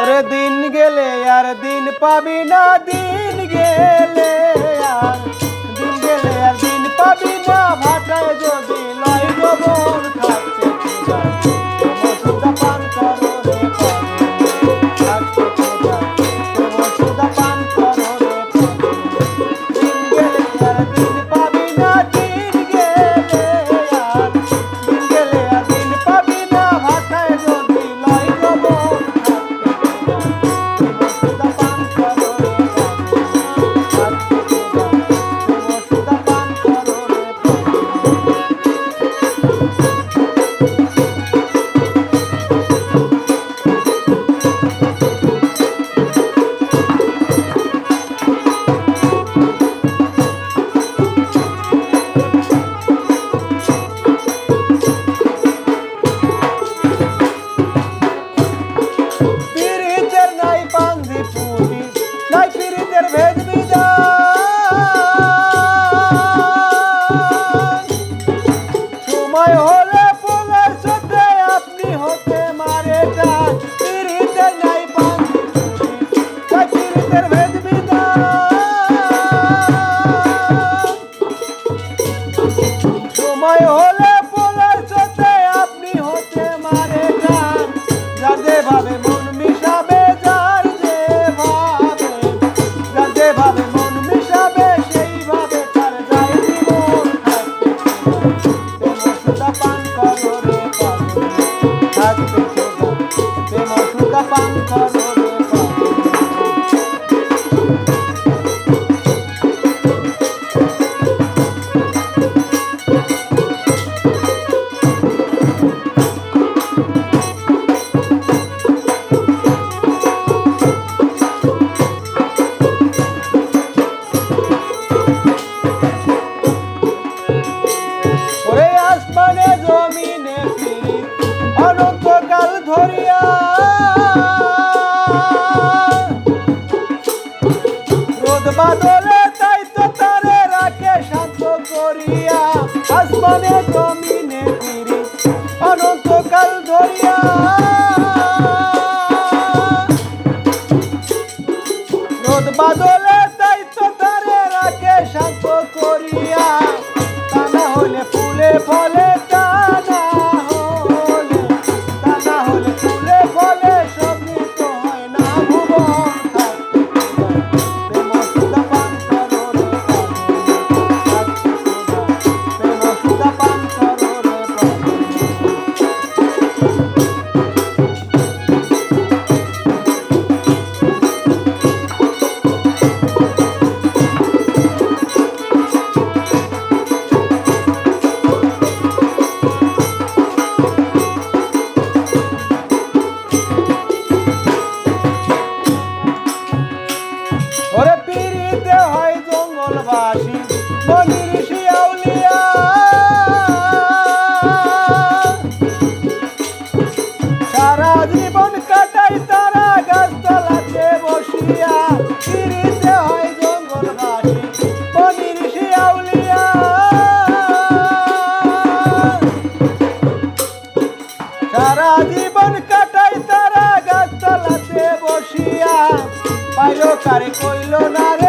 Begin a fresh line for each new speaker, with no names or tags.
ওরে দিন গেলে আর দিন পাবি না, দিন গেলে আর, দিন গেলে আর দিন পাবি না। জয় হলে পোলার সাথে আপনি হতে মারে যান। পিড়িতে নাই পান। পিড়িতের ভেদ থাকবে শোভা প্রেম সুখা পান্থ বাদলে তাই তো তারে রাখে শান্ত করিয়া। আসমানে জমিনে অনন্তকাল ধরিয়া। রোদ বাদলে তাই তো তারে রাখে শান্ত করিয়া। তা না হলে ফুলে ফলে ওরে পিড়িতে হয় জঙ্গলবাসী মনির শিয়াউলিয়া সারা জীবন কাটাই তারা গাছতলাতে বসিয়া, পিড়িতে হয় জঙ্গলবাসী মনির শিয়াউলিয়া সারা জীবন কাটাই কারে কইল না